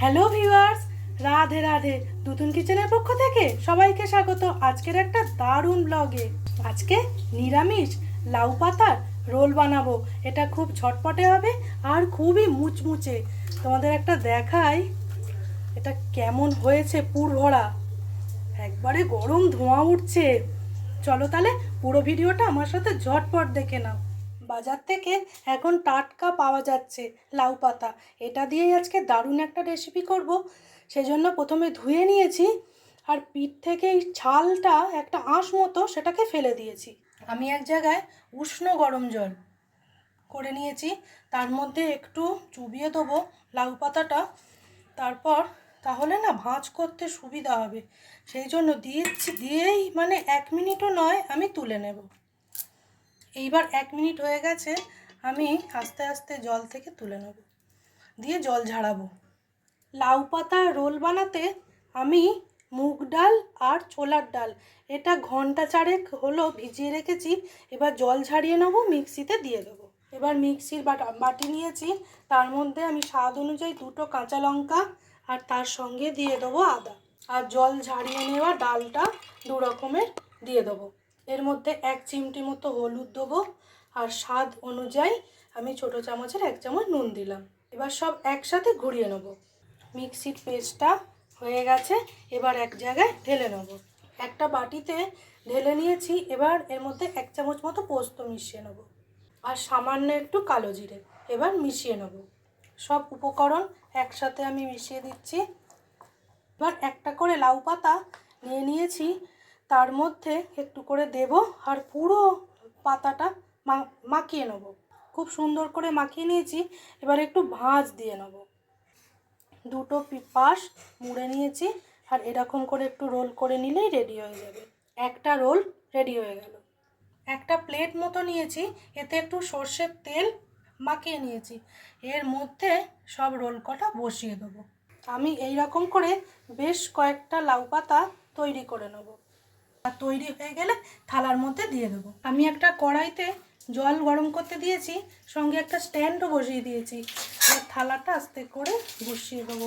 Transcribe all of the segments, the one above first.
Hello viewers Radhe Radhe. দুতুন কিচেনের পক্ষ থেকে সবাইকে স্বাগত আজকের একটা দারুণ ব্লগে আজকে নিরামিষ লাউ পাতার রোল বানাবো। এটা খুব ঝটপটে হবে আর খুবই মুচমুচে। তোমাদের একটা দেখাই, এটা কেমন হয়েছে পুর ভরা একবারে গরম ধোঁয়া উঠছে। চলো তাহলে পুরো ভিডিওটা আমার সাথে ঝটপট দেখে নাও। বাজার থেকে এখন টাটকা পাওয়া যাচ্ছে লাউ পাতা। এটা দিয়েই আজকে দারুণ একটা রেসিপি করব। সেজন্য প্রথমে ধুয়ে নিয়েছি আর পিঠ থেকে এই ছালটা একটা আঁশ মতো সেটাকে ফেলে দিয়েছি। আমি এক জায়গায় উষ্ণ গরম জল করে নিয়েছি। তার মধ্যে একটু চুবিয়ে দেবো লাউ পাতাটা। তারপর তাহলে না ভাঁজ করতে সুবিধা হবে। সেই জন্য দিয়েছি, দিয়েই মানে এক মিনিটও নয়, আমি তুলে নেব। এইবার এক মিনিট হয়ে গেছে, আমি আস্তে আস্তে জল থেকে তুলে নেব। দিয়ে জল ঝাড়াবো। লাউ পাতা রোল বানাতে আমি মুগ ডাল আর ছোলার ডাল, এটা ঘণ্টা চারেক হলো ভিজিয়ে রেখেছি, এবার জল ঝাড়িয়ে নেব, মিক্সিতে দিয়ে দেবো। এবার মিক্সির বাটা নিয়েছি, তার মধ্যে আমি স্বাদ অনুযায়ী দুটো কাঁচা লঙ্কা আর তার সঙ্গে দিয়ে দেবো আদা। আর জল ঝাড়িয়ে নেওয়া ডালটা দু রকমের দিয়ে দেবো। এর মধ্যে এক চিমটি মতো হলুদ দেবো আর স্বাদ অনুযায়ী আমি ছোটো চামচের এক চামচ নুন দিলাম। এবার সব একসাথে ঘুরিয়ে নেব। মিক্সির পেস্টটা হয়ে গেছে, এবার এক জায়গায় ঢেলে নেব। একটা বাটিতে ঢেলে নিয়েছি, এবার এর মধ্যে এক চামচ মতো পোস্ত মিশিয়ে নেব। আর সামান্য একটু কালো জিরে, এবার মিশিয়ে নেব। সব উপকরণ একসাথে আমি মিশিয়ে দিচ্ছি। এবার একটা করে লাউ পাতা নিয়ে নিয়েছি তার মধ্যে একটু করে দেব আর পুরো পাতাটা মাখিয়ে নেব। খুব সুন্দর করে মাখিয়ে নিয়েছি, এবার একটু ভাঁজ দিয়ে নেব। দুটো পাশ মুড়ে নিয়েছি আর এরকম করে একটু রোল করে নিলেই রেডি হয়ে যাবে। একটা রোল রেডি হয়ে গেল। একটা প্লেট মতো নিয়েছি, এতে একটু সর্ষের তেল মাখিয়ে নিয়েছি। এর মধ্যে সব রোল কটা বসিয়ে দেবো। আমি এই রকম করে বেশ কয়েকটা লাউ পাতা তৈরি করে নেব। আর তৈরি হয়ে গেলে থালার মধ্যে দিয়ে দেবো। আমি একটা কড়াইতে জল গরম করতে দিয়েছি, সঙ্গে একটা স্ট্যান্ডও বসিয়ে দিয়েছি। এবার থালাটা আস্তে করে বসিয়ে দেবো।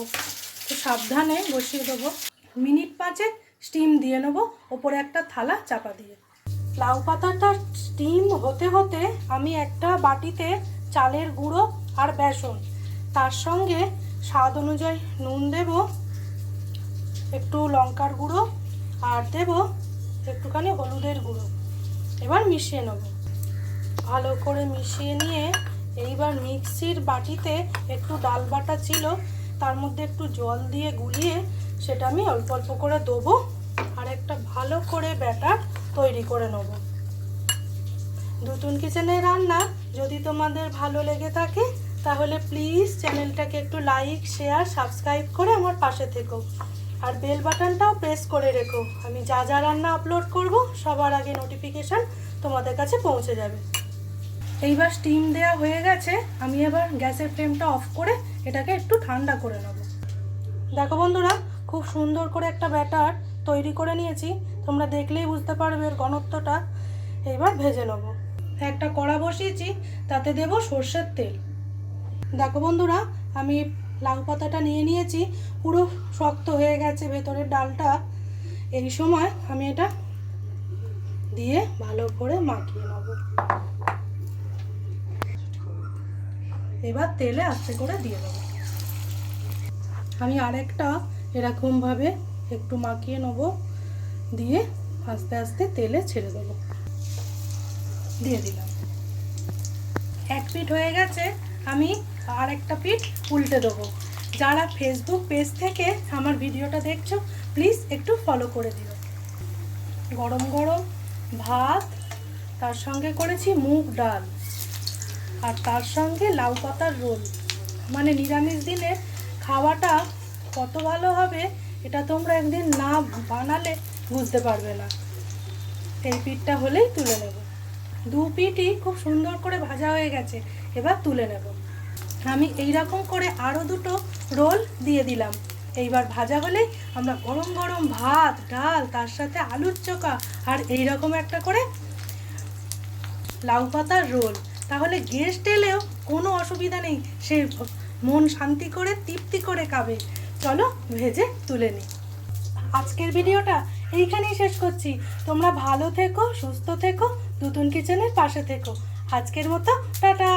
তো সাবধানে বসিয়ে দেবো। মিনিট পাঁচে স্টিম দিয়ে নেব, ওপরে একটা থালা চাপা দিয়ে। লাউ পাতাটা স্টিম হতে হতে আমি একটা বাটিতে চালের গুঁড়ো আর বেসন, তার সঙ্গে স্বাদ অনুযায়ী নুন দেব, একটু লঙ্কার গুঁড়ো আর দেব একটুখানি হলুদের গুঁড়ো। এবার মিশিয়ে নেব। ভালো করে মিশিয়ে নিয়ে এইবার মিক্সির বাটিতে একটু ডাল বাটা ছিল, তার মধ্যে একটু জল দিয়ে গুলিয়ে সেটা আমি অল্প অল্প করে দেবো আর একটা ভালো করে ব্যাটার তৈরি করে নেব। নতুন কিচেনের রান্না যদি তোমাদের ভালো লেগে থাকে, তাহলে প্লিজ চ্যানেলটাকে একটু লাইক, শেয়ার, সাবস্ক্রাইব করে আমার পাশে থেকো। আর বেল বাটনটাও প্রেস করে রেখো। আমি যা যা রান্না আপলোড করব, সবার আগে নোটিফিকেশান তোমাদের কাছে পৌঁছে যাবে। এইবার স্টিম দেওয়া হয়ে গেছে, আমি এবার গ্যাসের ফ্লেমটা অফ করে এটাকে একটু ঠান্ডা করে নেব। দেখো বন্ধুরা, খুব সুন্দর করে একটা ব্যাটার তৈরি করে নিয়েছি। তোমরা দেখলেই বুঝতে পারবে এর ঘনত্বটা। এবার ভেজে নেব। একটা কড়া বসিয়েছি, তাতে দেব সর্ষের তেল। দেখো বন্ধুরা, আমি লাউ পাতাটা নিয়ে নিয়েছি, পুরো শক্ত হয়ে গেছে ভেতরের ডালটা। এই সময় আমি এটা দিয়ে ভালো করে মাখিয়ে নেব। এবার তেলে আস্তে করে দিয়ে দেবো। আমি আরেকটা এরকমভাবে একটু মাখিয়ে নেব, দিয়ে আস্তে আস্তে তেলে ছেড়ে দেবো। দিয়ে দিলাম। এক পিঠ হয়ে গেছে আমি আর একটা পিঠ উল্টে দেবো। যারা ফেসবুক পেজ থেকে আমার ভিডিওটা দেখছ প্লিজ একটু ফলো করে দিও। গরম গরম ভাত, তার সঙ্গে করেছি মুগ ডাল, আর তার সঙ্গে লাউ পাতার রোল। মানে নিরামিষ দিনে খাওয়াটা কত ভালো হবে, এটা তোমরা একদিন না বানালে বুঝতে পারবে না। এই পিঠটা হলেই তুলে নেব। দু পিঠই খুব সুন্দর করে ভাজা হয়ে গেছে, এবার তুলে নেব। আমি এই রকম করে আরও দুটো রোল দিয়ে দিলাম। এইবার ভাজা হলেই আমরা গরম গরম ভাত, ডাল, তার সাথে আলুর চোখা আর এই রকম একটা করে লাউ পাতার রোল। তাহলে গেস্ট এলেও কোনো অসুবিধা নেই, সে মন শান্তি করে, তৃপ্তি করে খাবে। চলো ভেজে তুলে নিই। আজকের ভিডিওটা এইখানেই শেষ করছি। তোমরা ভালো থেকো, সুস্থ থেকো, নতুন কিচেনের পাশে থেকো। আজকের মতো, টাটা!